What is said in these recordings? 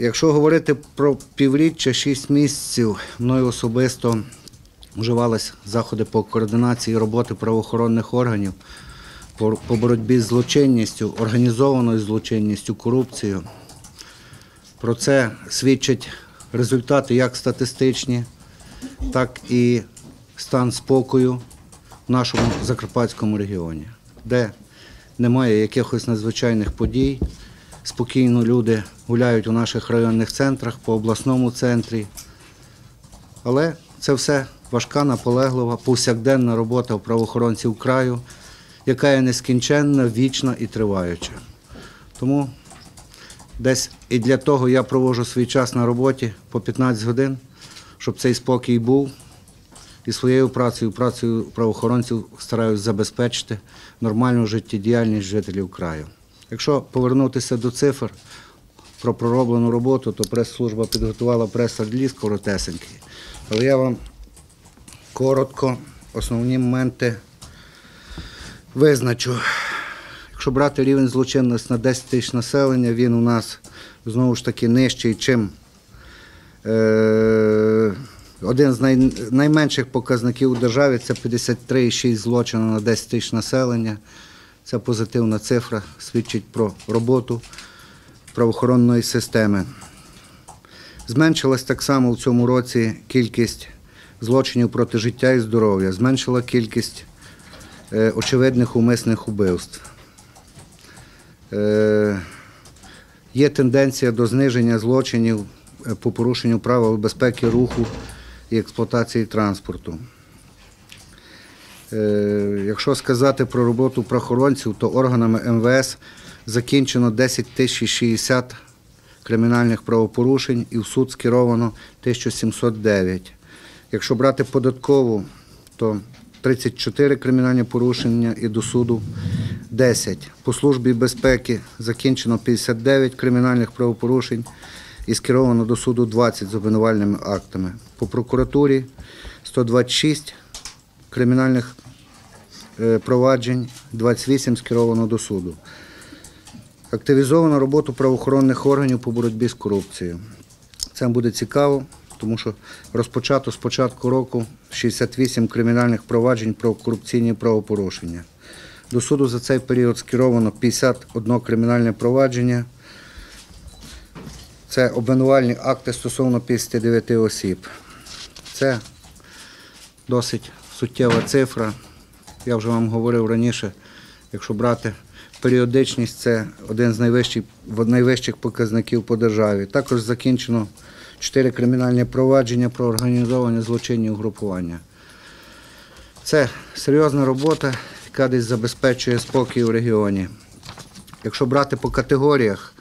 якщо говорити про півріччя, 6 місяців, мною особисто вживались заходи по координації роботи правоохоронних органів по боротьбі з злочинністю, організованою злочинністю, корупцією. Про це свідчать результати як статистичні, так і стан спокою в нашому Закарпатському регіоні, де немає якихось надзвичайних подій. Спокійно люди гуляють у наших районних центрах, по обласному центрі. Але це все важка, наполеглива, повсякденна робота у правоохоронців краю, яка є нескінченна, вічна і триваюча. Тому десь і для того я проводжу свій час на роботі по 15 годин, щоб цей спокій був. І своєю працею, працею правоохоронців стараюсь забезпечити нормальну життєдіяльність жителів краю. Якщо повернутися до цифр про пророблену роботу, то прес-служба підготувала прес-реліз коротесенький. Але я вам коротко основні моменти визначу. Якщо брати рівень злочинності на 10 тисяч населення, він у нас знову ж таки нижчий, чим е, один з най, найменших показників у державі це 53,6 злочину на 10 тисяч населення. Це позитивна цифра, свідчить про роботу правоохоронної системи. Зменшилась так само в цьому році кількість злочинів проти життя і здоров'я, зменшила кількість е, очевидних умисних убивств. Е, Є тенденція до зниження злочинів е, по порушенню правил безпеки руху і експлуатації транспорту. Е, Якщо сказати про роботу правоохоронців, то органами МВС закінчено 10 тисяч 60 кримінальних правопорушень і в суд скеровано 1709. Якщо брати податкову, то 34 кримінальні порушення і до суду 10. По службі безпеки закінчено 59 кримінальних правопорушень і скеровано до суду 20 з обвинувальними актами. По прокуратурі 126 кримінальних е, проваджень, 28 скеровано до суду. Активізовано роботу правоохоронних органів по боротьбі з корупцією. Це буде цікаво, тому що розпочато з початку року 68 кримінальних проваджень про корупційні правопорушення. До суду за цей період скеровано 51 кримінальне провадження. Це обвинувальні акти стосовно 59 осіб. Це досить суттєва цифра. Я вже вам говорив раніше, якщо брати періодичність, це один з найвищих, найвищих показників по державі. Також закінчено 4 кримінальні провадження про організовані злочинні угрупування. Це серйозна робота, яка десь забезпечує спокій у регіоні. Якщо брати по категоріях,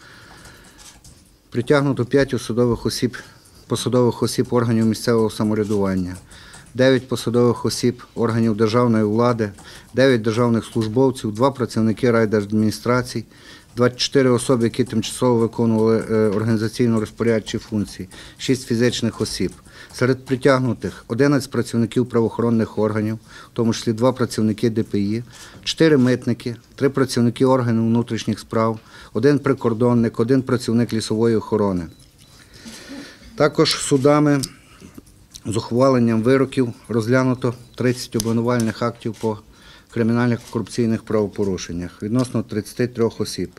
притягнуто 5 посадових осіб, посадових осіб органів місцевого самоврядування, 9 посадових осіб органів державної влади, 9 державних службовців, 2 працівники райдержадміністрацій, 24 особи, які тимчасово виконували е, організаційно-розпорядчі функції, 6 фізичних осіб. Серед притягнутих 11 працівників правоохоронних органів, в тому числі 2 працівники ДПІ, 4 митники, 3 працівники органів внутрішніх справ, 1 прикордонник, 1 працівник лісової охорони. Також судами з ухваленням вироків розглянуто 30 обвинувальних актів по кримінальних корупційних правопорушеннях відносно 33 осіб.